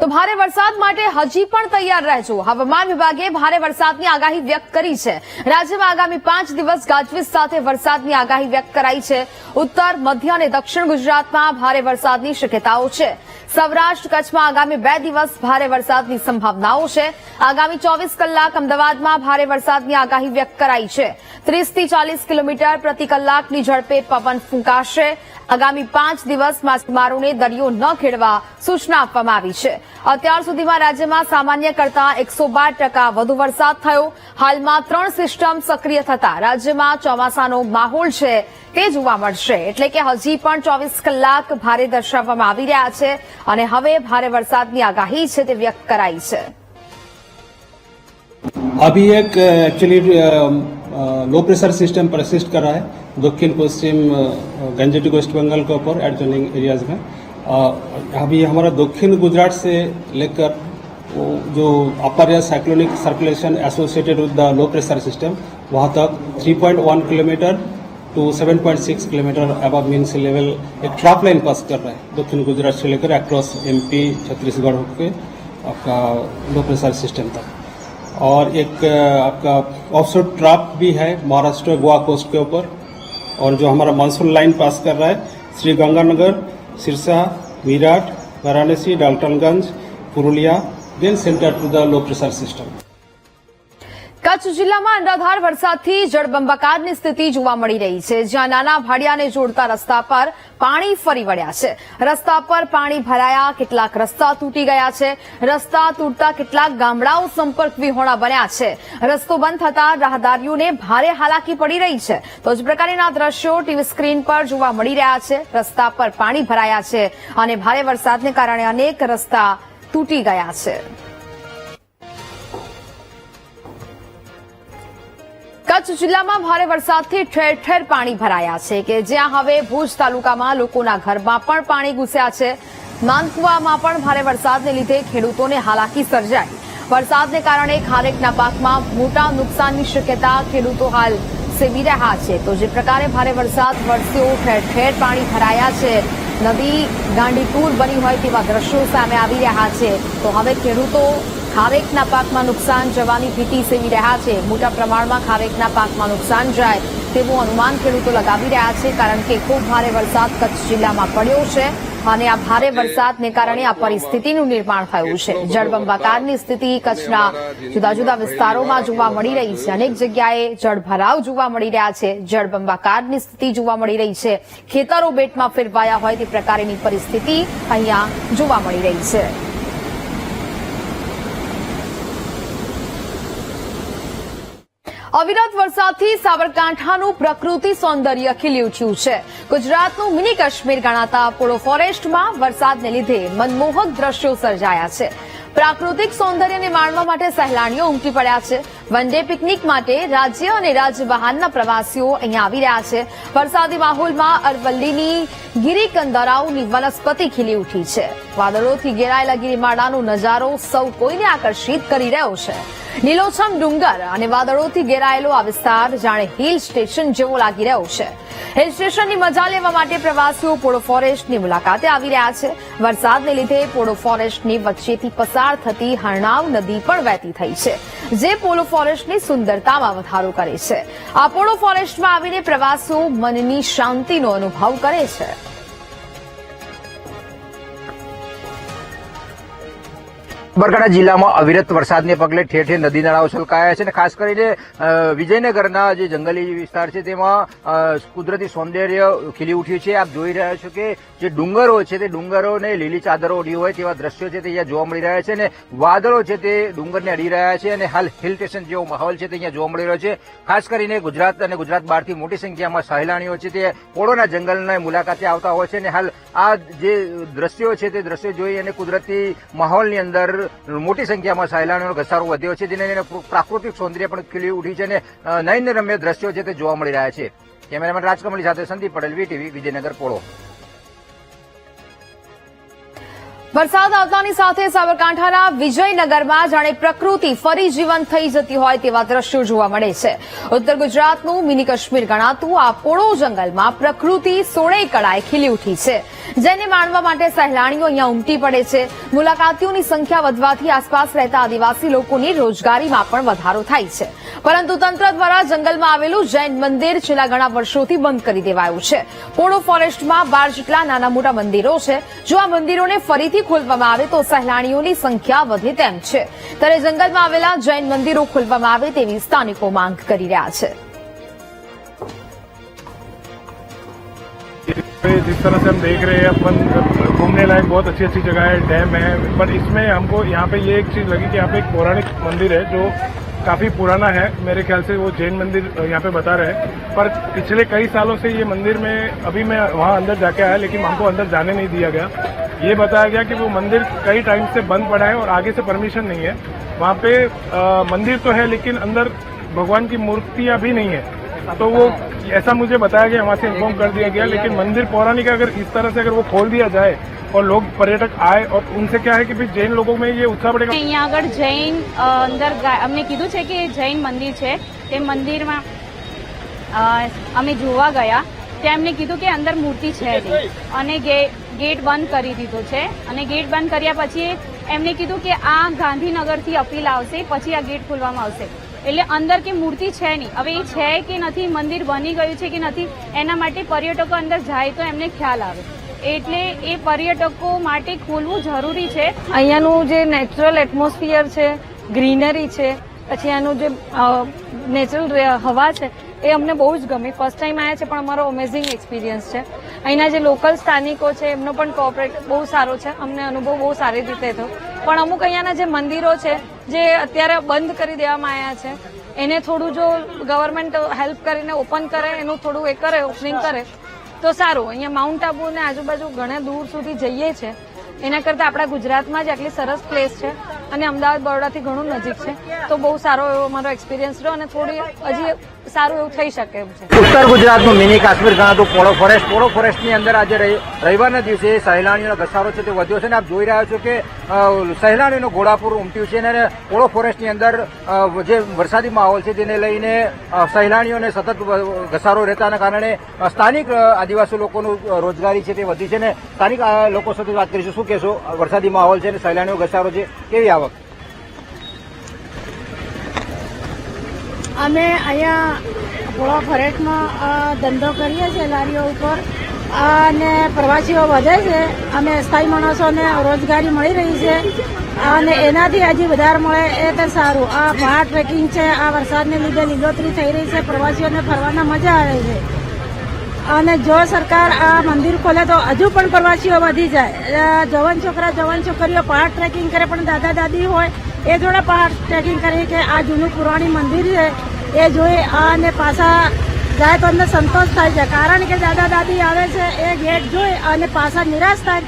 તો ભારે વરસાદ માટે હજી પણ તૈયાર રહેજો. હવામાન વિભાગે ભારે વરસાદની આગાહી વ્યક્ત કરી છે. રાજ્યમાં આગામી પાંચ દિવસ ગાજવીજ સાથે વરસાદની આગાહી વ્યક્ત કરાઈ છે. ઉત્તર, મધ્ય અને દક્ષિણ ગુજરાતમાં ભારે વરસાદની શક્યતાઓ છે. સૌરાષ્ટ્ર કચ્છમાં આગામી બે દિવસ ભારે વરસાદની સંભાવનાઓ છે. આગામી ચોવીસ કલાક અમદાવાદમાં ભારે વરસાદની આગાહી વ્યક્ત કરાઈ છે. ત્રીસથી ચાલીસ કિલોમીટર પ્રતિ કલાકની ઝડપે પવન ફૂંકાશે. આગામી પાંચ દિવસ માછીમારોને દરિયો ન ખેડવા સૂચના આપવામાં આવી છે. અત્યાર સુધીમાં રાજ્યમાં સામાન્ય કરતા એકસો વધુ વરસાદ થયો. હાલમાં ત્રણ સિસ્ટમ સક્રિય થતા રાજ્યમાં ચોમાસાનો માહોલ છે. તે જોવા મળશે એટલે કે હજી પણ ચોવીસ કલાક ભારે દર્શાવવામાં આવી રહ્યા છે અને હવે ભારે વરસાદની આગાહી છે તે વ્યક્ત કરાઈ છે अभी एक actually low pressure system persist कर रहा है दक्षिण पश्चिम गंजेटिक वेस्ट बंगाल के ऊपर एडजॉइनिंग एरियाज में अ, अभी हमारा दक्षिण गुजरात से लेकर वो जो upper air cyclonic circulation associated with the low pressure system वहाँ तक 3.1 kilometre to 7.6 kilometre above mean sea level एक ट्रॉप लाइन पास कर रहा है। दक्षिण गुजरात से लेकर अक्रॉस एमपी छत्तीसगढ़ होकर आपका लो प्रेशर सिस्टम तक। और एक आपका ऑफशोर ट्रैप भी है महाराष्ट्र गोवा कोस्ट के ऊपर। और जो हमारा मानसून लाइन पास कर रहा है, Sri Ganganagar, Sirsa, Virat, Varanasi, Daltonganj, Purulia then centre to the low pressure system Kutch જિલ્લામાં અનરાધાર વરસાદથી જળબંબાકારની સ્થિતિ જોવા મળી રહી છે, જ્યાં નાના ભાડિયાને જોડતા રસ્તા પર પાણી ફરી વળ્યા છે. રસ્તા પર પાણી ભરાયા, કેટલાક રસ્તા તૂટી ગયા છે. રસ્તા તૂટતા કેટલાક ગામડાઓ સંપર્ક વિહોણા બન્યા છે. રસ્તો બંધ થતા રાહદારીઓને ભારે હાલાકી પડી રહી છે. તો જ પ્રકારના દ્રશ્યો ટીવી સ્ક્રીન પર જોવા મળી રહ્યા છે. રસ્તા પર પાણી ભરાયા છે અને ભારે વરસાદને કારણે અનેક રસ્તા તૂટી ગયા છે. કચ્છ જિલ્લામાં ભારે વરસાદથી ઠેર ઠેર પાણી ભરાયા છે કે જ્યાં હવે ભુજ તાલુકામાં લોકોના ઘરમાં પણ પાણી ઘૂસ્યા છે. માનકુવામાં પણ ભારે વરસાદને લીધે ખેડૂતોને હાલાકી સર્જાઈ. વરસાદને કારણે ખારેકના પાકમાં મોટા નુકસાનની શક્યતા ખેડૂતો હાલ સેવી રહ્યા છે. તો જે પ્રકારે ભારે વરસાદ વરસ્યો, ઠેર ઠેર પાણી ભરાયા છે. નદી ગાંડીતુર બની હોય તેવા દ્રશ્યો સામે આવી રહ્યા છે. તો હવે ખેડૂતો ખારેકના પાકમાં નુકસાન જવાની ભીતિ સેવી રહ્યા છે. મોટા પ્રમાણમાં ખારેકના પાકમાં નુકસાન જાય તેવું અનુમાન ખેડૂતો લગાવી રહ્યા છે કારણ કે ખૂબ ભારે વરસાદ કચ્છ જિલ્લામાં પડ્યો છે અને આ ભારે વરસાદને કારણે આ પરિસ્થિતિનું નિર્માણ થયું છે. જળબંબાકારની સ્થિતિ કચ્છના જુદા જુદા વિસ્તારોમાં જોવા મળી રહી છે. અનેક જગ્યાએ જળભરાવ જોવા મળી રહ્યા છે. જળબંબાકારની સ્થિતિ જોવા મળી રહી છે. ખેતરો બેટમાં ફેરવાયા હોય તે પ્રકારની પરિસ્થિતિ અહીંયા જોવા મળી રહી છે. અવિરત વરસાદથી સાબરકાંઠાનું પ્રકૃતિ સૌંદર્ય ખીલી ઉઠ્યું છે. ગુજરાતનું મિની કાશ્મીર ગણાતા પોળો ફોરેસ્ટમાં વરસાદને લીધે મનમોહક દ્રશ્યો સર્જાયા છે. પ્રાકૃતિક સૌંદર્યને માણવા માટે સહેલાણીઓ ઉમટી પડ્યા છે. વન ડે પિકનિક માટે રાજ્ય અને રાજ્ય બહારના પ્રવાસીઓ અહીંયા આવી રહ્યા છે. વરસાદી માહોલમાં અરવલ્લીની ગિરિકંદરાઓની વનસ્પતિ ખીલી ઉઠી છે. વાદળોથી ઘેરાયેલા ગિરિમાળાનો નજારો સૌ કોઈને આકર્ષિત કરી રહ્યો છે. લીલોછમ ડુંગર અને વાદળોથી ઘેરાયેલો આ વિસ્તાર જાણે હિલ સ્ટેશન જેવો લાગી રહ્યો છે. હિલ સ્ટેશનની મજા લેવા માટે પ્રવાસીઓ પોળો ફોરેસ્ટની મુલાકાતે આવી રહ્યા છે. વરસાદને લીધે પોળો ફોરેસ્ટની વચ્ચેથી પસાર થતી હરણાવ નદી પણ વહેતી થઈ છે, જે પોલો ફોરેસ્ટની સુંદરતામાં વધારો કરે છે. આ પોળો ફોરેસ્ટમાં આવીને પ્રવાસીઓ મનની શાંતિનો અનુભવ કરે છે. સાબરકાંઠા જિલ્લામાં અવિરત વરસાદને પગલે ઠેર ઠેર નદી નાળાઓ છલકાયા છે અને ખાસ કરીને વિજયનગરના જે જંગલી વિસ્તાર છે તેમાં કુદરતી સૌંદર્ય ખીલી ઉઠ્યું છે. આપ જોઈ રહ્યા છો કે જે ડુંગરો છે તે ડુંગરોને લીલી ચાદરો ઓઢી હોય તેવા દ્રશ્યો છે તે અહીંયા જોવા મળી રહ્યા છે અને વાદળો છે તે ડુંગરને અડી રહ્યા છે અને હાલ હિલ સ્ટેશન જેવો માહોલ છે તે અહીંયા જોવા મળી રહ્યો છે. ખાસ કરીને ગુજરાત અને ગુજરાત બહારથી મોટી સંખ્યામાં સહેલાણીઓ છે તે પોળોના જંગલની મુલાકાતે આવતા હોય છે અને હાલ આ જે દ્રશ્યો છે તે દ્રશ્યો જોઈ અને કુદરતી માહોલની અંદર મોટી સંખ્યામાં સહેલાણીઓનો ઘસારો વધ્યો છે. જેને લઈને પ્રાકૃતિક સૌંદર્ય પણ ખીલી ઉઠી છે અને નયનરમ્ય દ્રશ્યો છે તે જોવા મળી રહ્યા છે. કેમેરામેન રાજકમલી સાથે સંદીપ પટેલ વીટીવી વિજયનગર, પોળો. વરસાદ આવતાની સાથે સાબરકાંઠાના વિજયનગરમાં જાણે પ્રકૃતિ ફરી જીવંત થઈ જતી હોય તેવા દ્રશ્યો જોવા મળે છે. ઉત્તર ગુજરાતનું મિની કાશ્મીર ગણાતું આ પોળો જંગલમાં પ્રકૃતિ સોળે કળાએ ખીલી ઉઠી છે. જેને માણવા માટે સહેલાણીઓ અહીંયા ઉમટી પડે છે. મુલાકાતીઓની સંખ્યા વધવાથી આસપાસ રહેતા આદિવાસી લોકોની રોજગારીમાં પણ વધારો થાય છે. પરંતુ તંત્ર દ્વારા જંગલમાં આવેલું જૈન મંદિર છેલ્લા ઘણા વર્ષોથી બંધ કરી દેવાયું છે પોળો ફોરેસ્ટમાં બાર જેટલા નાના મોટા મંદિરો છે જો આ મંદિરોને ફરીથી ખોલવામાં આવે તો સહેલાણીઓની સંખ્યા વધે તેમ છે ત્યારે જંગલમાં આવેલા જૈન મંદિરો ખોલવામાં આવે તેવી સ્થાનિકો માંગ કરી રહ્યા છે पे जिस तरह से हम देख रहे हैं अपन घूमने लायक बहुत अच्छी अच्छी जगह है डैम है पर इसमें हमको यहाँ पे ये एक चीज लगी कि यहाँ पे एक पौराणिक मंदिर है जो काफ़ी पुराना है। मेरे ख्याल से वो जैन मंदिर यहाँ पे बता रहे हैं। पर पिछले कई सालों से ये मंदिर में अभी मैं वहाँ अंदर जाके आया लेकिन हमको अंदर जाने नहीं दिया गया। ये बताया गया कि वो मंदिर कई टाइम से बंद पड़ा है और आगे से परमिशन नहीं है। वहाँ पे अ, मंदिर तो है लेकिन अंदर भगवान की मूर्तियाँ भी नहीं है। तो वो ऐसा मुझे बताया गया वहाँ से इन्फॉर्म कर दिया गया। लेकिन मंदिर पौराणिक अगर इस तरह से अगर वो खोल दिया जाए और लोग पर्यटक आए और उनसे क्या है कि भाई जैन लोगों में ये उत्साह बढ़ेगा અહીંયા આગળ જૈન અ, અંદર ગા- અમને કીધું છે કે જૈન મંદિર છે તે મંદિરમાં અ, અમે જોવા ગયા ત્યાં એમને કીધું કે અંદર મૂર્તિ છે નહીં અને ગે- ગેટ બંધ કરી દીધો છે અને ગેટ બંધ કર્યા પછી એમને કીધું કે આ ગાંધીનગરથી અપીલ આવશે પછી આ ગેટ ખોલવામાં આવશે એટલે અંદર કે મૂર્તિ છે નહીં હવે એ છે કે નથી મંદિર બની ગયું છે કે નથી એના માટે પર્યટકો અંદર જાય તો એમને ખ્યાલ આવે એટલે એ પર્યટકો માટે ખોલવું જરૂરી છે. અહીંયાનું જે નેચરલ એટમોસ્ફિયર છે ગ્રીનરી છે, પછી આનું જે નેચરલ હવા છે, એ અમને બહુ જ ગમી. ફર્સ્ટ ટાઈમ આવ્યા છે, પણ અમારો અમેઝિંગ એક્સપિરિયન્સ છે. અહીંના જે લોકલ સ્થાનિકો છે, એમનો પણ કોઓપરેટ બહુ સારો છે. અમને અનુભવ બહુ સારી રીતે થયો. પણ અમુક અહીંયાના જે મંદિરો છે, જે અત્યારે બંધ કરી દેવામાં આવ્યા છે, એને થોડું જો ગવર્મેન્ટ હેલ્પ કરીને ઓપન કરે, એનું થોડું એ કરે ઓપનિંગ કરે તો સારું, અહીંયા માઉન્ટ આબુ ને આજુબાજુ ઘણા દૂર સુધી જઈએ છે. એના કરતાં આપણા ગુજરાતમાં જ આટલી સરસ પ્લેસ છે. અને અમદાવાદ બરોડાથી ઘણું નજીક છે. તો બહુ સારો એવો મારો એક્સપિરિયન્સ રહ્યો અને થોડી હજી સારું એવું થઈ શકે એમ છે. ઉત્તર ગુજરાતનું મિની કાશ્મીર ગણાતું પોળો ફોરેસ્ટ પોળો ફોરેસ્ટની અંદર આજે રવિ- રવિવારના દિવસે સહેલાણીઓનો ઘસારો છે તે વધ્યો છે અને આપ જોઈ રહ્યા છો કે સહેલાણીઓનો ઘોડાપુર ઉમટ્યું છે અને પોળો ફોરેસ્ટની અંદર જે વરસાદી માહોલ છે તેને લઈને સહેલાણીઓને સતત ઘસારો રહેતાના કારણે સ્થાનિક આદિવાસી લોકોનું રોજગારી છે તે વધી છે અને સ્થાનિક લોકો સાથે વાત કરીશું. શું કહેશો? વરસાદી માહોલ છે અને સહેલાણીઓ ઘસારો છે. કેવી આવક અમે અહીંયા પોળો ફરેટમાં ધંધો કરીએ છીએ લારીઓ ઉપર. અને પ્રવાસીઓ વધે છે. અમે સ્થાયી માણસોને રોજગારી મળી રહી છે. અને એનાથી હજી વધારે મળે એ તો સારું. આ પહાડ ટ્રેકિંગ છે, આ વરસાદને લીધે લીલોતરી થઈ રહી છે, પ્રવાસીઓને ફરવાના મજા આવે છે. અને જો સરકાર આ મંદિર ખોલે તો હજુ પણ પ્રવાસીઓ વધી જાય. જવાન છોકરા, જવાન છોકરીઓ પહાડ ટ્રેકિંગ કરે પણ દાદા દાદી હોય, એ જોડે પહાડ ટ્રેકિંગ કરી કે આ જૂનું પુરાણી મંદિર છે એ જોઈ અને પાછા જાય તો અમને સંતોષ થાય છે. કારણ કે દાદા દાદી આવે છે એ ગેટ જોઈ અને પાછા નિરાશ થાય.